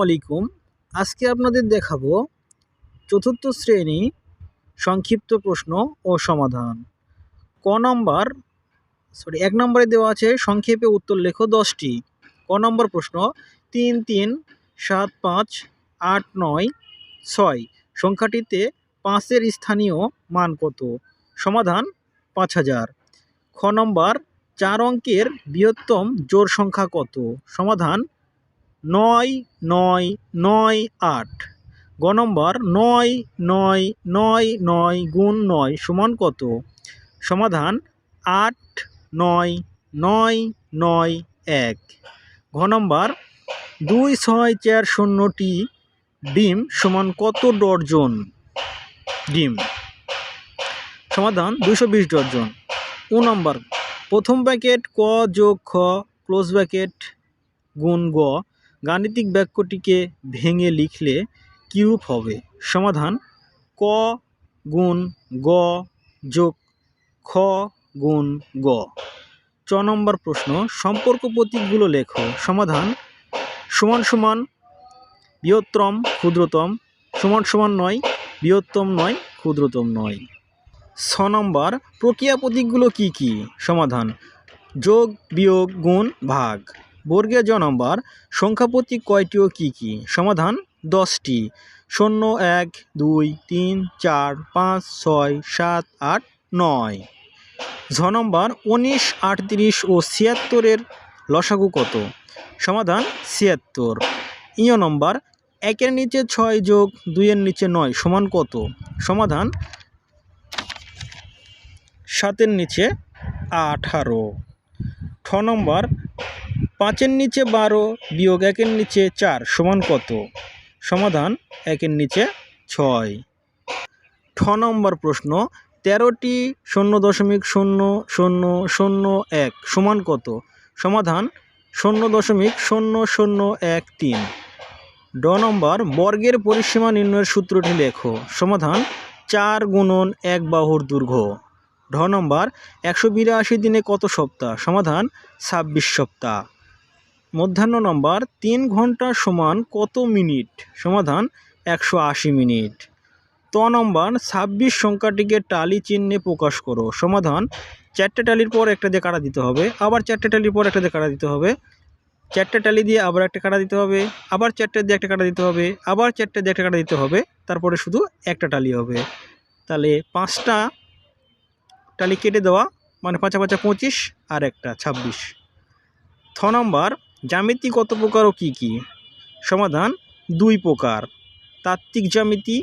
আলাইকুম। আজকে আপনাদের দেখাবো চতুর্থ শ্রেণি সংক্ষিপ্ত প্রশ্ন ও সমাধান। ক নম্বর সরি এক নম্বরে দেওয়া আছে সংক্ষেপে উত্তর লেখো দশটি। ক নম্বর প্রশ্ন, তিন তিন, সাত, পাঁচ, আট, নয়, ছয়, সংখ্যাটিতে পাঁচের স্থানীয় মান কত? সমাধান পাঁচ হাজার। খ নম্বর, চার অঙ্কের বৃহত্তম জোর সংখ্যা কত? সমাধান নয় নয় নয় আট। গ নম্বর, নয় নয় নয় নয় গুণ নয় সমান কত? সমাধান আট নয় নয় নয় এক। ঘ নম্বর, দুই ছয় চার শূন্যটি ডিম সমান কত ডর্জন? ডিম। সমাধান দুশো বিশ ডর্জন। ও নম্বর, প্রথম ব্যাকেট ক যোগ খ ক্লোজ ব্যাকেট গুণ গ। গাণিতিক বাক্যটিকে ভেঙে লিখলে কীরূপ হবে? সমাধান, ক গুণ গ যোগ খ গুণ গ। চ নম্বর প্রশ্ন, সম্পর্ক প্রতীকগুলো লেখো। সমাধান, সমান সমান বৃহত্তম, ক্ষুদ্রতম। সমান সমান নয়, বৃহত্তম নয়, ক্ষুদ্রতম নয়। ছ নম্বর, প্রক্রিয়া প্রতীকগুলো কি কি? সমাধান, যোগ বিয়োগ গুণ ভাগ। বর্গে জ নম্বর সংখ্যা প্রতীক কয়টি ও কী কী? সমাধান দশটি। শূন্য, এক, দুই, তিন, চার, পাঁচ, ছয়, সাত, আট, নয়। ঝ নম্বর, উনিশ, আটত্রিশ ও ছিয়াত্তরের লসাগু কত? সমাধান ছিয়াত্তর। ইয় নম্বর, একের নিচে ছয় যোগ দুইয়ের নিচে নয় সমান কত? সমাধান সাতের নিচে আঠারো। ঠ নম্বর পাঁচের নিচে বারো বিয়োগ একের নিচে চার সমান কত? সমাধান একের নিচে ছয়। ঠ নম্বর প্রশ্ন, তেরোটি শূন্য দশমিক শূন্য শূন্য শূন্য এক সমান কত? সমাধান শূন্য দশমিক শূন্য শূন্য এক তিন। ড নম্বর, বর্গের পরিসীমা নির্ণয়ের সূত্রটি লেখো। সমাধান চার গুণন এক বাহুর দৈর্ঘ্য ঢ নম্বর, একশো বিরাশি দিনে কত সপ্তাহ? সমাধান ছাব্বিশ সপ্তাহ। মধ্যাহ্ন নম্বর, তিন ঘণ্টা সমান কত মিনিট? সমাধান একশো আশি মিনিট। ত নম্বর, ছাব্বিশ সংখ্যাটিকে টালি চিহ্নে প্রকাশ করো। সমাধান, চারটে টালির পর একটা দিয়ে কাটা দিতে হবে। আবার চারটে টালির পর একটা দিয়ে কাটা দিতে হবে। চারটে টালি দিয়ে আবার একটা কাটা দিতে হবে। আবার চারটে দিয়ে একটা কাটা দিতে হবে। আবার চারটে দিয়ে একটা কাটা দিতে হবে। তারপরে শুধু একটা টালি হবে। তাহলে পাঁচটা টালি কেটে দেওয়া মানে পাঁচা পাঁচা পঁচিশ আর একটা ছাব্বিশ। থ নম্বর জ্যামিতি কত প্রকার ও কী কী? সমাধান দুই প্রকার। তাত্ত্বিক জ্যামিতি,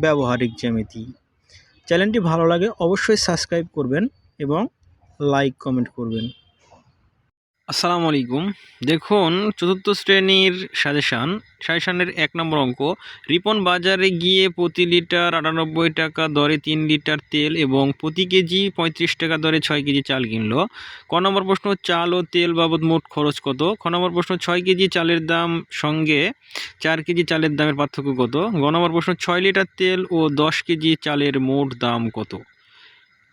ব্যবহারিক জ্যামিতি। চ্যানেলটি ভালো লাগে অবশ্যই সাবস্ক্রাইব করবেন এবং লাইক, কমেন্ট করবেন। আসসালামু আলাইকুম। দেখুন, চতুর্থ শ্রেণির সাজেশান। সাজেশানের এক নম্বর অঙ্ক, রিপন বাজারে গিয়ে প্রতি লিটার আটানব্বই টাকা দরে তিন লিটার তেল এবং প্রতি কেজি পঁয়ত্রিশ টাকা দরে ছয় কেজি চাল কিনলো। ক নম্বর প্রশ্ন, চাল ও তেল বাবদ মোট খরচ কত? খ নম্বর প্রশ্ন, ছয় কেজি চালের দাম সঙ্গে চার কেজি চালের দামের পার্থক্য কত? গ নম্বর প্রশ্ন, ছয় লিটার তেল ও দশ কেজি চালের মোট দাম কত?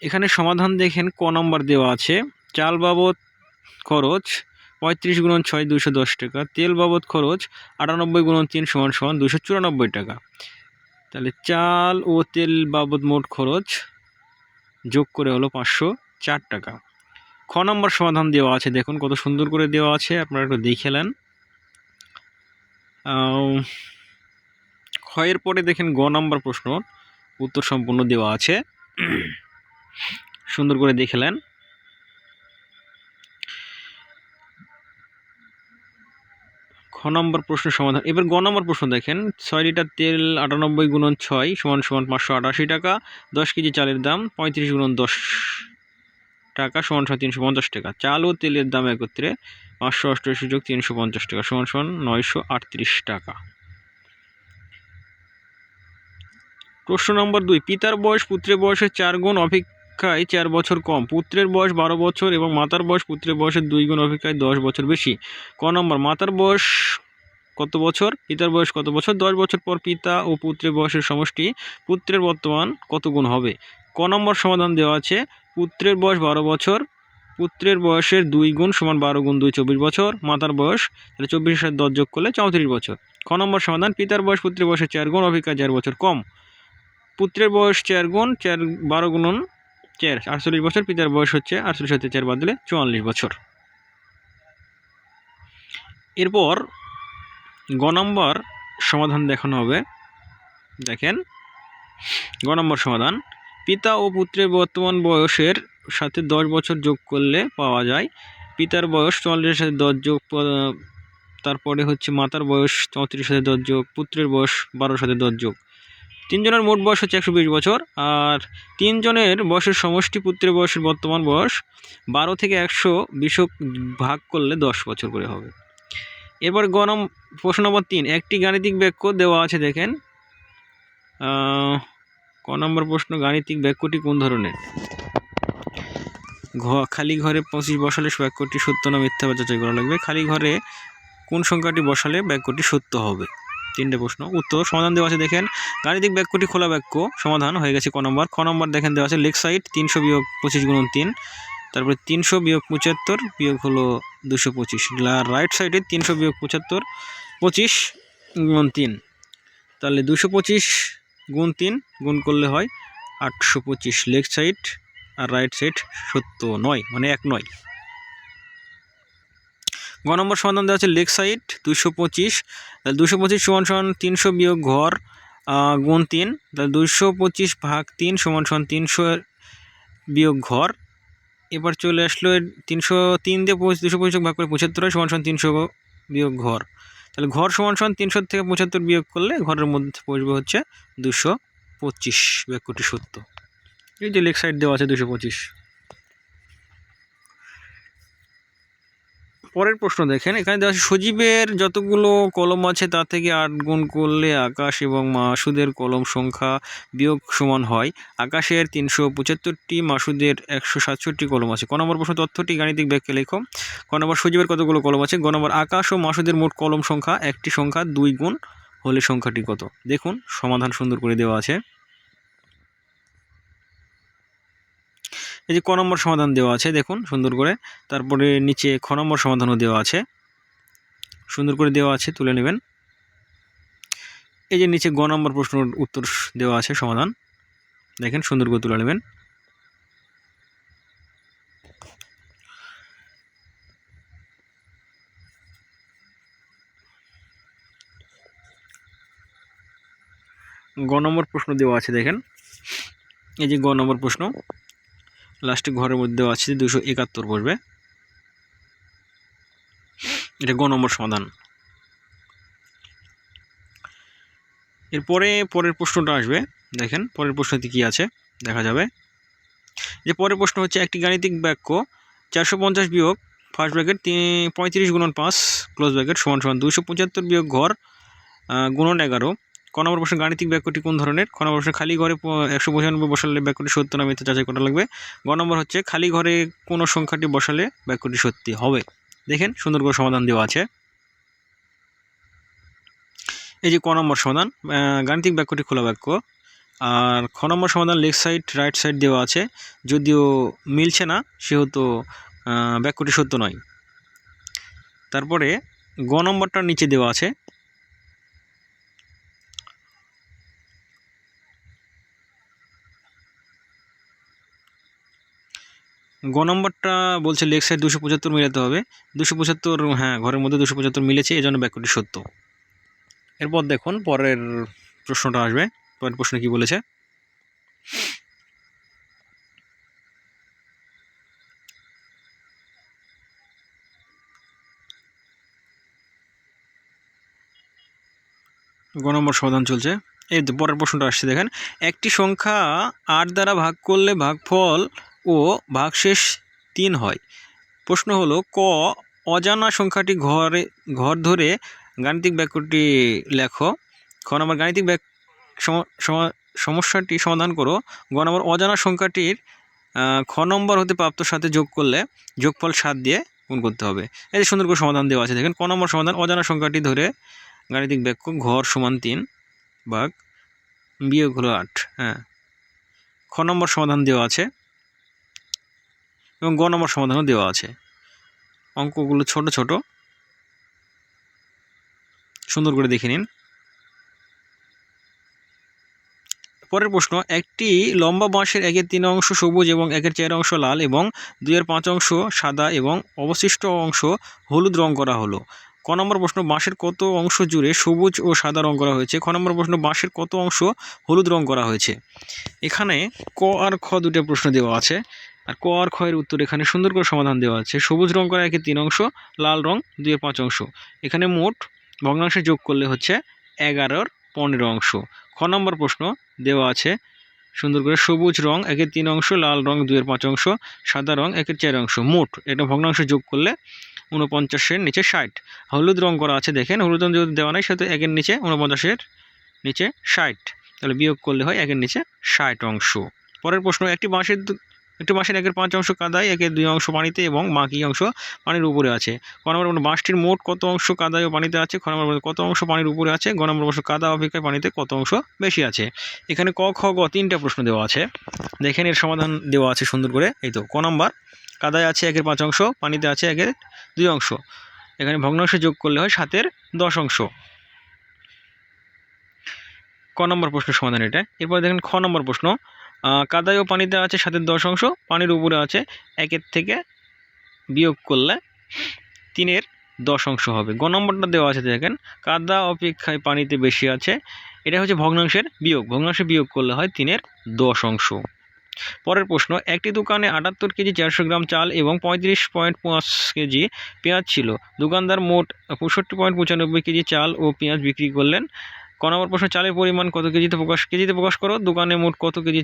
এখানে সমাধান দেখেন, ক নম্বর দেওয়া আছে। চাল বাবদ খরচ পঁয়ত্রিশ গুণন ছয় দুশো দশ টাকা। তেল বাবদ খরচ আটানব্বই গুণন তিন সমান সমান দুশো চুরানব্বই টাকা। তাহলে চাল ও তেল বাবদ মোট খরচ যোগ করে হলো পাঁচশো চার টাকা। খ নম্বর সমাধান দেওয়া আছে, দেখুন কত সুন্দর করে দেওয়া আছে, আপনারা একটু দেখে নেন। ক্ষয়ের পরে দেখেন গ নম্বর প্রশ্ন, উত্তর সম্পূর্ণ দেওয়া আছে। সুন্দর করে দেখে নেন। নম্বর প্রশ্ন সমাধান, এবার গ নম্বর প্রশ্ন দেখেন, ছয় লিটার তেল আটানব্বই গুণন ছয় সমান সমান পাঁচশো আটাশি টাকা, দশ কেজি চালের দাম পঁয়ত্রিশ গুণন দশ টাকা সমান সমান তিনশো পঞ্চাশ টাকা, চাল ও তেলের দাম একত্রে পাঁচশো অষ্টআশি যোগ তিনশো পঞ্চাশ টাকা সমান সমান নয়শো আটত্রিশ টাকা। প্রশ্ন নম্বর দুই, পিতার বয়স পুত্রের বয়সের চার গুণ অপেক্ষায় চার বছর কম। পুত্রের বয়স বারো বছর এবং মাতার বয়স পুত্রের বয়সের দুই গুণ অপেক্ষায় দশ বছর বেশি। ক নম্বর, মাতার বয়স কত বছর? পিতার বয়স কত বছর? দশ বছর পর পিতা ও পুত্রের বয়সের সমষ্টি পুত্রের বর্তমান কত গুণ হবে? ক নম্বর সমাধান দেওয়া আছে। পুত্রের বয়স বারো বছর, পুত্রের বয়সের দুই গুণ সমান বারো গুণ দুই চব্বিশ বছর, মাতার বয়স তাহলে চব্বিশের সাথে দশ যোগ করলে চৌত্রিশ বছর। খ নম্বর সমাধান, পিতার বয়স পুত্রের বয়সের চার গুণ অপেক্ষা চার বছর কম। পুত্রের বয়স চার গুণ, চার, বারো গুণন চার, আটচল্লিশ বছর, পিতার বয়স হচ্ছে আটচল্লিশ হতে চার বাদ দিলে চুয়াল্লিশ বছর। এরপর গ নম্বর সমাধান দেখানো হবে। দেখেন, গ নম্বর সমাধান, পিতা ও পুত্রের বর্তমান বয়সের সাথে দশ বছর যোগ করলে পাওয়া যায়। পিতার বয়স চুয়াল্লিশের সাথে দশ যোগ, তারপরে হচ্ছে মাতার বয়স চৌত্রিশের সাথে দশ যোগ, পুত্রের বয়স বারোর সাথে দশ যোগ। তিনজনের মোট বয়স হচ্ছে একশো বিশ বছর, আর তিনজনের বয়সের সমষ্টি পুত্রের বয়সের বর্তমান বয়স বারো থেকে একশো বিশক ভাগ করলে দশ বছর করে হবে। এরপর গণম প্রশ্ন নম্বর তিন, একটি গাণিতিক বাক্য দেওয়া আছে দেখেন। ক নম্বর প্রশ্ন, গাণিতিক বাক্যটি কোন ধরনের? ঘ, খালি ঘরে পঁচিশ বসালে বাক্যটি সত্য না মিথ্যা বা যাচাই করা লাগবে? খালি ঘরে কোন সংখ্যাটি বসালে বাক্যটি সত্য হবে? তিনটে প্রশ্ন। উত্তর, সমাধান দেওয়া আছে, দেখেন। গাণিতিক বাক্যটি খোলা বাক্য, সমাধান হয়ে গেছে ক নম্বর। খ নম্বর দেখেন দেওয়া আছে, লেগ সাইড তিনশো বিয়োগ পঁচিশ গুণ তিন। তারপরে তিনশো বিয়োগ পঁচাত্তর বিয়োগ হলো দুশো পঁচিশ। রাইট সাইডে তিনশো বিয়োগ পঁচাত্তর পঁচিশ গুণ তিন। তাহলে দুশো পঁচিশ গুণ তিন গুণ করলে হয় আটশো পঁচিশ। লেগ সাইড আর রাইট সাইড সত্য নয় মানে এক নয়। গ নম্বর সমাধান দেওয়া আছে লেগ সাইড দুশো পঁচিশ। তাহলে দুশো পঁচিশ সমান সমান তিনশো বিয়োগ ঘর গুণ তিন। তাহলে দুশো পঁচিশ ভাগ তিন সমান সমান তিনশো বিয়োগ ঘর। এবার চলে আসলো তিনশো তিন দিয়ে দুশো পঁচিশ ভাগ করে পঁচাত্তর সমান সমান তিনশো বিয়োগ ঘর। তাহলে ঘর সমান সমান তিনশো থেকে পঁচাত্তর বিয়োগ করলে ঘরের মধ্যে পড়বে হচ্ছে দুশো পঁচিশ বাক্যটি সত্য এই যে লেগ সাইড দেওয়া আছে দুশো পঁচিশ। পরের প্রশ্ন দেখেন, এখানে দেওয়া সজীবের যতগুলো কলম আছে তা থেকে আট গুণ করলে আকাশ এবং মাসুদের কলম সংখ্যা বিয়োগ সমান হয়। আকাশের তিনশো পঁচাত্তরটি, মাসুদের একশো সাতষট্টি কলম আছে। ক নম্বর প্রশ্ন, তথ্যটি গাণিতিক ব্যাখ্যা লেখো। ক নম্বর, সজীবের কতগুলো কলম আছে? গ নম্বর, আকাশ ও মাসুদের মোট কলম সংখ্যা, একটি সংখ্যা দুই গুণ হলে সংখ্যাটি কত? দেখুন, সমাধান সুন্দর করে দেওয়া আছে। এই যে ক নম্বর সমাধান দেওয়া আছে, দেখুন সুন্দর করে। তারপরে নিচে খ নম্বর সমাধানও দেওয়া আছে। সুন্দর করে দেওয়া আছে, তুলে নেবেন। এই যে নিচে গ নম্বর প্রশ্নের উত্তর দেওয়া আছে, সমাধান। দেখেন, সুন্দর করে তুলে নেবেন। গ নম্বর প্রশ্ন দেওয়া আছে, দেখেন। এই যে গ নম্বর প্রশ্ন। লাস্টে ঘরের মধ্যে আছে, দুশো একাত্তর পড়বে এটা গ নম্বর সমাধান। এরপরে পরের প্রশ্নটা আসবে, দেখেন পরের প্রশ্নটি কি আছে, দেখা যাবে। যে পরের প্রশ্ন হচ্ছে, একটি গাণিতিক বাক্য চারশো পঞ্চাশ বিয়োগ ফার্স্ট ব্র্যাকেট পঁয়ত্রিশ গুণন পাঁচ ক্লোজ ব্র্যাকেট সমান সমান দুশো পঁচাত্তর বিয়োগ ঘর গুণন এগারো। ক নম্বর প্রশ্ন, গাণিতিক বাক্যটি কোন ধরনের? ক নম্বর প্রশ্ন, খালি ঘরে একশো পঁচানব্বই বসালে বাক্যটি সত্য না মিথ্যা যাচাই করা লাগবে। গ নম্বর হচ্ছে, খালি ঘরে কোনো সংখ্যাটি বসালে বাক্যটি সত্যি হবে? দেখেন, সুন্দর করে সমাধান দেওয়া আছে। এই যে ক নম্বর সমাধান গাণিতিক বাক্যটি খোলা বাক্য। আর খ নম্বর সমাধান লেফট সাইড রাইট সাইড দেওয়া আছে। যদিও মিলছে না, সেহেতু বাক্যটি সত্য নয়। তারপরে গ নম্বরটার নিচে দেওয়া আছে। গ নম্বরটা বলছে লেগ সাইড দুশো পঁচাত্তর মিলাতে হবে। দুশো পঁচাত্তর হ্যাঁ ঘরের মধ্যে দুশো পঁচাত্তর মিলেছে এই জন্য বাক্যটি সত্য। এরপর দেখুন, পরের প্রশ্নটা আসবে। পরের প্রশ্ন কি বলেছে? গ নম্বর সমাধান চলছে। এই পরের প্রশ্নটা আসছে, দেখেন। একটি সংখ্যা আট দ্বারা ভাগ করলে ভাগফল ও ভাগশেষ তিন হয়। প্রশ্ন হলো, ক অজানা সংখ্যাটি ঘরে, ঘর ধরে গাণিতিক বাক্যটি লেখো। খ নম্বর, গাণিতিক ব্যাক সম- সম- সমস্যাটি সমাধান করো। গ নম্বর, অজানা সংখ্যাটির খ নম্বর হতে প্রাপ্তর সাথে যোগ করলে যোগফল সাত দিয়ে গুণ করতে হবে। এই যে সুন্দর করে সমাধান দেওয়া আছে, দেখেন, ক নম্বর সমাধান, অজানা সংখ্যাটি ধরে গাণিতিক বাক্য ঘর সমান তিন ভাগ বিয়োগ হলো আট হ্যাঁ। খ নম্বর সমাধান দেওয়া আছে। এবং গ নম্বর সমাধানও দেওয়া আছে। অঙ্কগুলো ছোট ছোট। সুন্দর করে দেখে নিন। পরের প্রশ্ন, একটি লম্বা বাঁশের একের তিন অংশ সবুজ এবং একের চার অংশ লাল এবং দুইয়ের পাঁচ অংশ সাদা এবং অবশিষ্ট অংশ হলুদ রং করা হলো। ক নম্বর প্রশ্ন, বাঁশের কত অংশ জুড়ে সবুজ ও সাদা রং করা হয়েছে? খ নম্বর প্রশ্ন, বাঁশের কত অংশ হলুদ রং করা হয়েছে? এখানে ক আর খ দুটো প্রশ্ন দেওয়া আছে। আর ক আর এর উত্তর এখানে সুন্দর করে সমাধান দেওয়া আছে। সবুজ রং করা একের তিন অংশ, লাল রং দুইয়ের পাঁচ অংশ। এখানে মোট ভগ্নাংশে যোগ করলে হচ্ছে এগারোর পনেরো অংশ। খ নম্বর প্রশ্ন দেওয়া আছে, সুন্দর করে সবুজ রং একের তিন অংশ, লাল রং দুয়ের পাঁচ অংশ, সাদা রং একের চার অংশ। মোট এটা ভগ্নাংশ যোগ করলে উনপঞ্চাশের নিচে ষাট। হলুদ রং করা আছে দেখেন, হলুদ রং যদি দেওয়া নাই সেহেতু একের নিচে উনপঞ্চাশের নিচে ষাট। তাহলে বিয়োগ করলে হয় একের নিচে ষাট অংশ। পরের প্রশ্ন, একটি বাঁশের একটি বাঁশের একের পাঁচ অংশ কাদায়, একের দুই অংশ পানিতে এবং বাকি অংশ পানির উপরে আছে। ক নম্বর বাঁশটির মোট কত অংশ কাদায় ও পানিতে আছে? খ নম্বর কত অংশ পানির উপরে আছে? গ নম্বর প্রশ্ন কাদা অপেক্ষায় পানিতে কত অংশ বেশি আছে? এখানে ক, খ, গ তিনটা প্রশ্ন দেওয়া আছে। দেখেন এর সমাধান দেওয়া আছে সুন্দর করে। এই তো, ক নম্বর, কাদায় আছে একের পাঁচ অংশ, পানিতে আছে একের দুই অংশ। এখানে ভগ্নাংশ যোগ করলে হয় সাতের দশ অংশ। ক নম্বর প্রশ্নের সমাধান এটা। এরপর দেখেন খ নম্বর প্রশ্ন কাদায় ও পানিতে আছে সাতের দশ অংশ, পানির উপরে আছে একের থেকে বিয়োগ করলে তিনের দশ অংশ হবে। গ নম্বরটা দেওয়া আছে দেখেন, কাদা অপেক্ষায় পানিতে বেশি আছে, এটা হচ্ছে ভগ্নাংশের বিয়োগ। ভগ্নাংশে বিয়োগ করলে হয় তিনের দশ অংশ। পরের প্রশ্ন, একটি দোকানে আটাত্তর কেজি চারশো গ্রাম চাল এবং পঁয়ত্রিশ পয়েন্ট পাঁচ কেজি পেঁয়াজ ছিল। দোকানদার মোট পঁয়ষট্টি পয়েন্ট পঁচানব্বই কেজি চাল ও পেঁয়াজ বিক্রি করলেন। ক নম্বর প্রশ্ন, চালের পরিমাণ কত কেজিতে প্রকাশ কেজিতে প্রকাশ করো? দোকানে মোট কত কেজি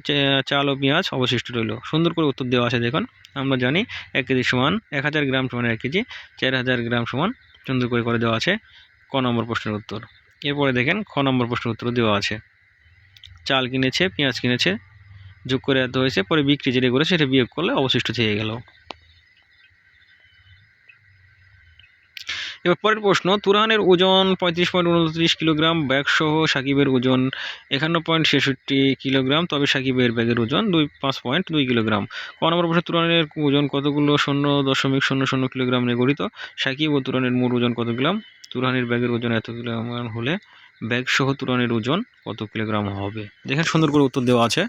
চাল ও পেঁয়াজ অবশিষ্ট রইল? সুন্দর করে উত্তর দেওয়া আছে দেখুন। আমরা জানি এক কেজি সমান এক হাজার গ্রাম সমান এক কেজি, চার হাজার গ্রাম সমান সুন্দর করে করে দেওয়া আছে ক নম্বর প্রশ্নের উত্তর। এরপরে দেখেন খ নম্বর প্রশ্নের উত্তর দেওয়া আছে। চাল কিনেছে, পেঁয়াজ কিনেছে, যোগ করে এত হয়েছে, পরে বিক্রি যেটা করে সেটা বিয়োগ করলে অবশিষ্ট থেকে গেল। এবার পরের প্রশ্ন তুরহানের ওজন পঁয়ত্রিশ পয়েন্ট উনত্রিশ কিলোগ্রাম ব্যাগ সহ সাকিবের ওজন একান্ন পয়েন্ট ছেষট্টি কিলোগ্রাম তবে সাকিবের ব্যাগের ওজন দুই পাঁচ পয়েন্ট দুই কিলোগ্রাম। ক নম্বর প্রশ্ন তুরহানের ওজন কতগুলো? শূন্য দশমিক শূন্য শূন্য কিলোগ্রাম নিয়ে গঠিত। সাকিব ও তুরহানের মোট ওজন কত কিলোগ্রাম তুরহানের ব্যাগের ওজন এত কিলোগ্রাম হলে ব্যাগ সহ তুরহানের ওজন কত কিলোগ্রাম হবে? দেখেন সুন্দর করে উত্তর দেওয়া আছে।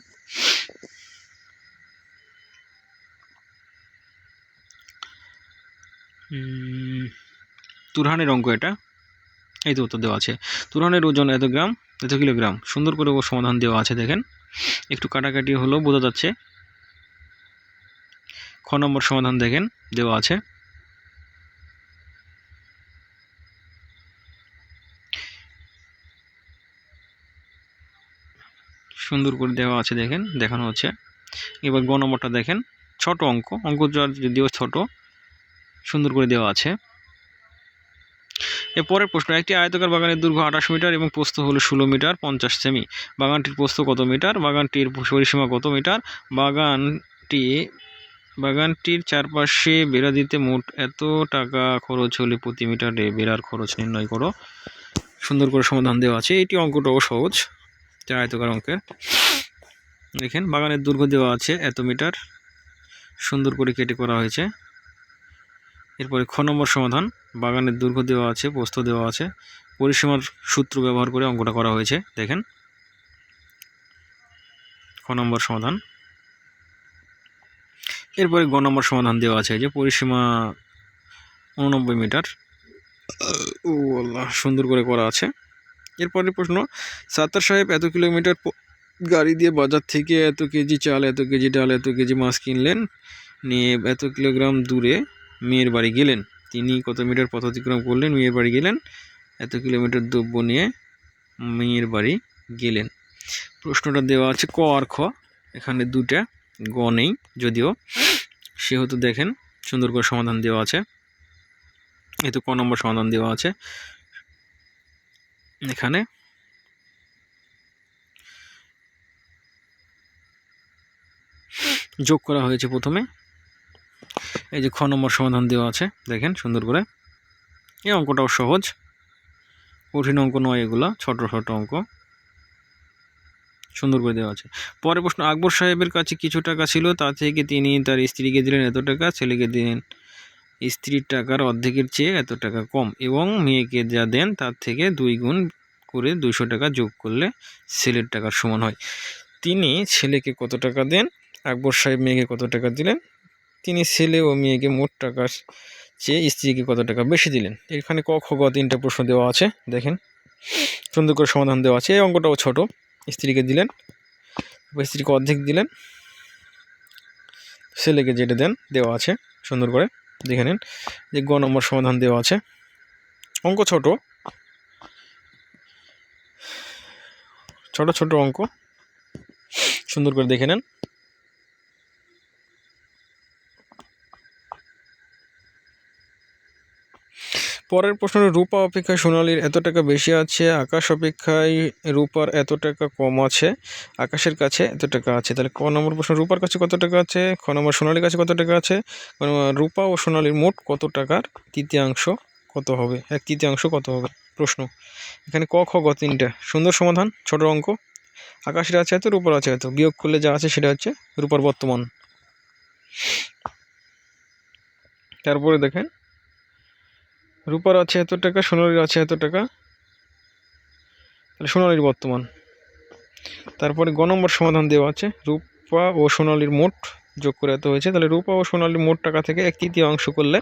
উম, তুরহানের অঙ্ক এটা। এই তো উত্তর দেওয়া আছে। তুরহানের ওজন এত গ্রাম? এত কিলোগ্রাম। সুন্দর করে ও সমাধান দেওয়া আছে, দেখেন। একটু কাটাকাটি হলো বোঝা যাচ্ছে। খ নম্বর সমাধান দেখেন, দেওয়া আছে। সুন্দর করে দেওয়া আছে, দেখেন, দেখানো হচ্ছে। এবার গ নম্বরটা দেখেন, ছোট অঙ্ক। অঙ্ক যদিও ছোট, সুন্দর করে দেওয়া আছে। এর পরের প্রশ্ন, একটি আয়তকার বাগানের দৈর্ঘ্য আঠাশ মিটার এবং প্রস্থ হলো ষোলো মিটার, পঞ্চাশ সেমি। বাগানটির প্রস্থ কত মিটার? বাগানটির পরিসীমা কত মিটার? বাগানটি, বাগানটির চারপাশে বেড়া দিতে মোট এত টাকা খরচ হলে প্রতি মিটারে বেড়ার খরচ নির্ণয় করো। সুন্দর করে সমাধান দেওয়া আছে। এটি অঙ্কটাও সহজ এটা আয়তকার অঙ্কের। দেখেন, বাগানের দৈর্ঘ্য দেওয়া আছে এত মিটার। সুন্দর করে কেটে করা হয়েছে। এরপরে খ নম্বর সমাধান। বাগানের দৈর্ঘ্য দেওয়া আছে প্রস্থ দেওয়া আছে। পরিসীমার সূত্র ব্যবহার করে অঙ্কটা করা হয়েছে, দেখেন। খ নম্বর সমাধান। এরপরে গ নম্বর সমাধান দেওয়া আছে যে পরিসীমা উননব্বই মিটার। ও আল্লাহ, সুন্দর করে করা আছে। এরপরে প্রশ্ন, সাত্তার সাহেব এত কিলোমিটার গাড়ি দিয়ে বাজার থেকে এত কেজি চাল, এত কেজি ডাল, এত কেজি মাছ কিনলেন? নিয়ে এত কিলোগ্রাম দূরে মেয়ের বাড়ি গেলেন। তিনি কত মিটার পথ অতিক্রম করলেন, মেয়ের বাড়ি গেলেন, এত কিলোমিটার দ্রব্য নিয়ে মেয়ের বাড়ি গেলেন। প্রশ্নটা দেওয়া আছে ক আর খ। এখানে দুটা গ নেই, যদিও সেহেতু দেখেন সুন্দর করে সমাধান দেওয়া আছে। এই তো ক নম্বর সমাধান দেওয়া আছে। এখানে যোগ করা হয়েছে প্রথমে। এই যে খ নম্বর সমাধান দেওয়া আছে, দেখেন সুন্দর করে। এই অঙ্কটাও সহজ। কঠিন অঙ্ক নয় এগুলো, ছোট ছোট অঙ্ক। সুন্দর করে দেওয়া আছে। পরে প্রশ্ন, আকবর সাহেবের কাছে কিছু টাকা ছিল, তা থেকে তিনি তার স্ত্রীকে দিলেন এত টাকা, ছেলেকে দিলেন স্ত্রীর টাকার অর্ধেকের চেয়ে এত টাকা কম এবং মেয়েকে যা দেন তার থেকে দুই গুণ করে দুইশো টাকা যোগ করলে ছেলের টাকার সমান হয়। তিনি ছেলেকে কত টাকা দেন? আকবর সাহেব মেয়েকে কত টাকা দিলেন? তিনি ছেলে ও মেয়েকে মোট টাকার চেয়ে স্ত্রীকে কত টাকা বেশি দিলেন? এখানে ক, খ, গ তিনটা প্রশ্ন দেওয়া আছে, দেখেন। সুন্দর করে সমাধান দেওয়া আছে। এই অঙ্কটাও ছোট। স্ত্রীকে দিলেন স্ত্রীকে অর্ধেক দিলেন। ছেলেকে যেটা দেন, দেওয়া আছে, সুন্দর করে। দেখে নিন যে গ নম্বর সমাধান দেওয়া আছে। অঙ্ক ছোট। ছোট ছোট অঙ্ক। সুন্দর করে দেখে নেন। পরের প্রশ্ন, রূপা অপেক্ষায় সোনালির এত টাকা বেশি আছে, আকাশ অপেক্ষায় রূপার এত টাকা কম আছে, আকাশের কাছে এত টাকা আছে। তাহলে ক নম্বর প্রশ্ন, রূপার কাছে কত টাকা আছে, খ নম্বর সোনালির কাছে কত টাকা আছে রূপা ও সোনালির মোট কত টাকার, তৃতীয়াংশ কত হবে, এক তৃতীয়াংশ কত হবে? প্রশ্ন। এখানে ক, খ, গ তিনটা। সুন্দর সমাধান, ছোট অঙ্ক। আকাশের আছে এত, রূপার আছে এত। বিয়োগ করলে যা আছে সেটা হচ্ছে রূপার বর্তমান। তারপরে দেখেন রূপার আছে এত টাকা, সোনালির আছে এত টাকা। তাহলে সোনালির বর্তমান। তারপরে গ নম্বর সমাধান দেওয়া আছে। রূপা ও সোনালির মোট যোগ করে এত হয়েছে। তাহলে রূপা ও সোনালির মোট টাকা থেকে এক তৃতীয় অংশ করলে